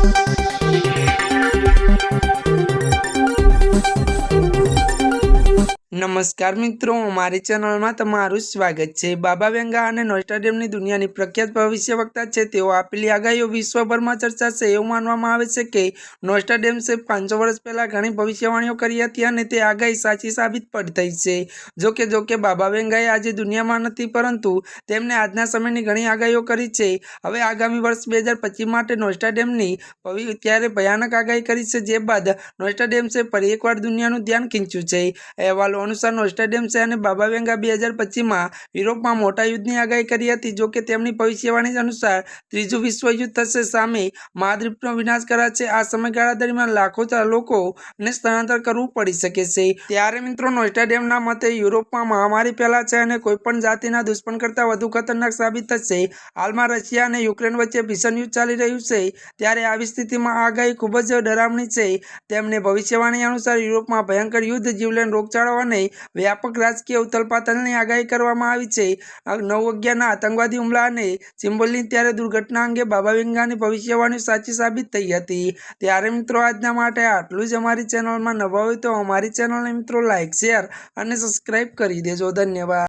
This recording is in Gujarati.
Thank you. નમસ્કાર મિત્રો અમારી ચેનલમાં તમારું સ્વાગત છે. બાબા વેંગા અને નોસ્ટાડિયમની દુનિયાની પ્રખ્યાત ભવિષ્યવક્તા છે. તેઓ આપેલી આગાહીઓ વિશ્વભરમાં ચર્ચા છે એવું માનવામાં આવે છે કે નોસ્ટાડિયમ્સે પાંચસો વર્ષ પહેલાં ઘણી ભવિષ્યવાણીઓ કરી હતી અને તે આગાહી સાચી સાબિત પણ થઈ છે. જોકે જોકે બાબા વેંગાએ આજે દુનિયામાં નથી, પરંતુ તેમણે આજના સમયની ઘણી આગાહીઓ કરી છે. હવે આગામી વર્ષ બે હજાર પચીસ માટે નોસ્ટાડિયમની ભવિ, ત્યારે ભયાનક આગાહી કરી છે. જે બાદ નોસ્ટાડિયમ્સે ફરી એકવાર દુનિયાનું ધ્યાન ખીંચ્યું છે. અહેવાલો અનુસાર છે અને બાબા વેંગા બે હજાર પચીસમાં યુરોપમાં મોટા યુદ્ધની આગાહી કરી હતી. જોકે તેમની ભવિષ્યવાણી અનુસાર ત્રીજું વિશ્વયુદ્ધ થશે. સામે મહાદ્વીપનો વિનાશ કરાશે. આ સમયગાળા દરમિયાન લાખો લોકોને સ્થળાંતર કરવું પડી શકે છે. ત્યારે મિત્રોનો સ્ટેડિયમના મતે યુરોપમાં મહામારી ફેલાશે અને કોઈપણ જાતિના દુશ્મન કરતાં વધુ ખતરનાક સાબિત થશે. હાલમાં રશિયા અને યુક્રેન વચ્ચે ભીષણ યુદ્ધ ચાલી રહ્યું છે. ત્યારે આવી સ્થિતિમાં આગાહી ખૂબ જ ડરામણી છે. તેમને ભવિષ્યવાણી અનુસાર યુરોપમાં ભયંકર યુદ્ધ, જીવલેણ રોગચાળો અને વ્યાપક રાજકીય ઉથલપાથલની આગાહી કરવામાં આવી છે. નવ અગિયારના આતંકવાદી હુમલા અને સિમ્બોલની ત્યારે દુર્ઘટના અંગે બાબા વિંગાની ભવિષ્યવાણી સાચી સાબિત થઈ હતી. ત્યારે મિત્રો આજના માટે આટલું જ. અમારી ચેનલમાં નવા હોય તો અમારી ચેનલને મિત્રો લાઇક શેર અને સબસ્ક્રાઈબ કરી દેજો. ધન્યવાદ.